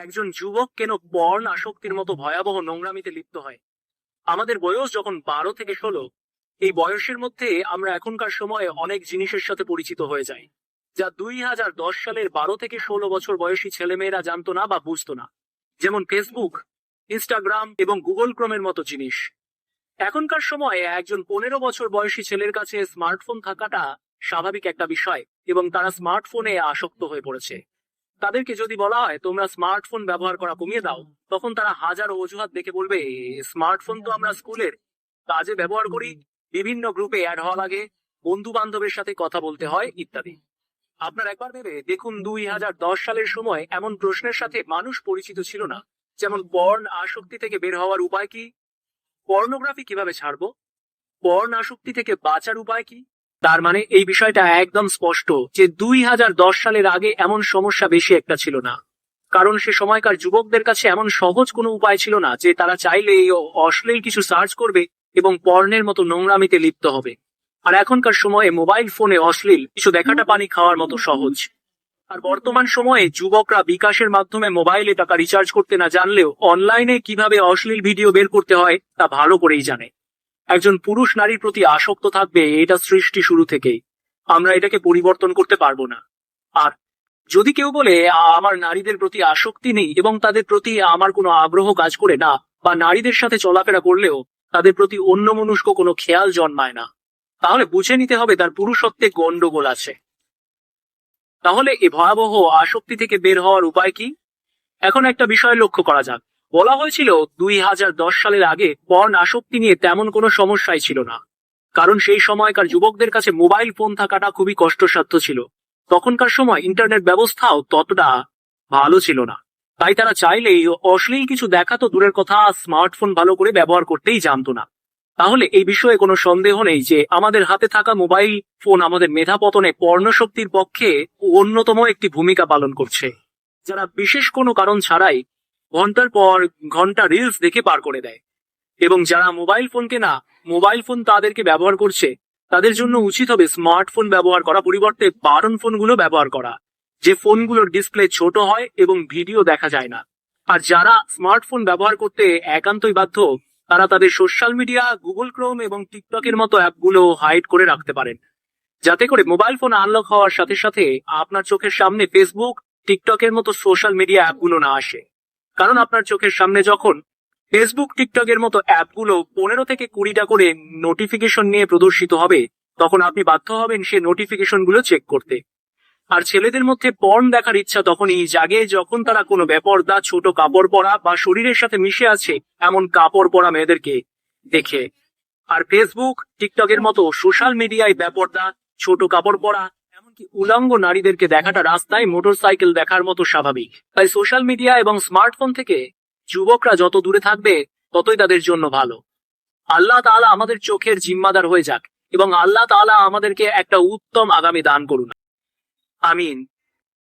একজন যুবক কেন বর্ণ আসক্তির মতো ভয়াবহ নোংরামিতে লিপ্ত হয়? আমাদের বয়স যখন বারো থেকে ষোলো, এই বয়সের মধ্যে আমরা এখনকার সময়ে অনেক জিনিসের সাথে পরিচিত হয়ে যাই, যা দুই হাজার দশ সালের বারো থেকে ষোলো বছর বয়সী ছেলেমেয়েরা জানতো না বা বুঝতো না। যেমন ফেসবুক, ইনস্টাগ্রাম এবং গুগল ক্রমের মতো জিনিস। এখনকার সময়ে একজন পনেরো বছর বয়সী ছেলের কাছে স্মার্টফোন থাকাটা স্বাভাবিক একটা বিষয় এবং তারা স্মার্টফোনে আসক্ত হয়ে পড়েছে। তাদেরকে যদি বলা হয়, তোমরা স্মার্টফোন ব্যবহার করা কমিয়ে দাও, তখন তারা হাজার অজুহাত দেখে বলবে স্মার্টফোন তো আমরা স্কুলের কাজে ব্যবহার করি, বিভিন্ন গ্রুপে অ্যাড হওয়া লাগে বন্ধু বান্ধবের সাথে কথা বলতে হয়, ইত্যাদি। আপনার একবার ভেবে দেখুন, দুই হাজার দশ সালের সময় এমন প্রশ্নের সাথে মানুষ পরিচিত ছিল না। যেমন, পর্ন আসক্তি থেকে বের হওয়ার উপায় কি? পর্নোগ্রাফি কীভাবে ছাড়বো? পর্ন আসক্তি থেকে বাঁচার উপায় কি? তার মানে এই বিষয়টা একদম স্পষ্ট যে দুই হাজার দশ সালের আগে এমন সমস্যা বেশি একটা ছিল না। কারণ সে সময়কার যুবকদের কাছে এমন সহজ কোনো উপায় ছিল না যে তারা চাইলে এই অশ্লীল কিছু সার্চ করবে এবং পর্নের মতো নোংরামিতে লিপ্ত হবে। আর এখনকার সময়ে মোবাইল ফোনে অশ্লীল কিছু দেখাটা পানি খাওয়ার মতো সহজ। আর বর্তমান সময়ে যুবকরা বিকাশের মাধ্যমে মোবাইলে টাকা রিচার্জ করতে না জানলেও অনলাইনে কীভাবে অশ্লীল ভিডিও বের করতে হয় তা ভালো করেই জানে। একজন পুরুষ নারীর প্রতি আসক্ত থাকবে, এটা সৃষ্টি শুরু থেকেই। আমরা এটাকে পরিবর্তন করতে পারব না। আর যদি কেউ বলে আমার নারীদের প্রতি আসক্তি নেই এবং তাদের প্রতি আমার কোনো আগ্রহ কাজ করে না, বা নারীদের সাথে চলাফেরা করলেও তাদের প্রতি অন্য মনুষ্ক কোনো খেয়াল জন্মায় না, তাহলে বুঝে নিতে হবে তার পুরুষত্বে গন্ডগোল আছে। তাহলে এ ভয়াবহ আসক্তি থেকে বের হওয়ার উপায় কি? এখন একটা বিষয় লক্ষ্য করা যাক। বলা হয়েছিল দুই হাজার দশ সালের আগে পর্ন আসক্তি নিয়ে তেমন কোনো সমস্যাই ছিল না। কারণ সেই সময়কার যুবকদের কাছে মোবাইল ফোন থাকাটা খুবই কষ্টসাধ্য ছিল। তখনকার সময় ইন্টারনেট ব্যবস্থাও ততটা ভালো ছিল না। তাই তারা চাইলেই অশ্লীল কিছু দেখা তো দূরের কথা, স্মার্টফোন ভালো করে ব্যবহার করতেই জানতো না। তাহলে এই বিষয়ে কোনো সন্দেহ নেই যে আমাদের হাতে থাকা মোবাইল ফোন আমাদের মেধাপতনে পর্ণশক্তির পক্ষে অন্যতম একটি ভূমিকা পালন করছে। যারা বিশেষ কোনো কারণ ছাড়াই ঘণ্টার পর ঘণ্টা রিলস দেখে পার করে দেয়। এবং যারা মোবাইল ফোনকে না মোবাইল ফোন তাদেরকে ব্যবহার করছে, তাদের জন্য উচিত হবে স্মার্টফোন ব্যবহার করা, পরিবর্তে বাটন ফোনগুলো ব্যবহার করা, যে ফোনগুলোর ডিসপ্লে ছোট হয় এবং ভিডিও দেখা যায় না। আর যারা স্মার্টফোন ব্যবহার করতে একান্তই বাধ্য, তারা তাদের সোশ্যাল মিডিয়া গুগল ক্রোম এবং টিকটকের মতো অ্যাপগুলো হাইড করে রাখতে পারেন। যাতে করে মোবাইল ফোন আনলক হওয়ার সাথে সাথে আপনার চোখের সামনে ফেসবুক টিকটকের মতো সোশ্যাল মিডিয়া অ্যাপগুলো না আসে। কারণ আপনার চোখের সামনে যখন ফেসবুক টিকটকের মতো অ্যাপগুলো পনেরো থেকে কুড়িটা করে নোটিফিকেশন নিয়ে প্রদর্শিত হবে, তখন আপনি বাধ্য হবেন সে নোটিফিকেশনগুলো চেক করতে। আর ছেলেদের মধ্যে পর্ন দেখার ইচ্ছা তখনই জাগে যখন তারা কোনো বেপর্দা, ছোট কাপড় পরা বা শরীরের সাথে মিশে আছে এমন কাপড় পরা মেয়েদেরকে দেখে। আর ফেসবুক টিকটকের মতো সোশ্যাল মিডিয়ায় বেপর্দা, ছোট কাপড় পরা উলঙ্গ নারীদেরকে দেখাটা রাস্তায় মোটর সাইকেল দেখার মতো স্বাভাবিক। তাই সোশ্যাল মিডিয়া এবং স্মার্টফোন থেকে যুবকরা যত দূরে থাকবে, ততই তাদের জন্য ভালো। আল্লাহ তালা আমাদের চোখের জিম্মাদার হয়ে যাক এবং আল্লাহ তালা আমাদেরকে একটা উত্তম আগামী দান করুন। আমিন।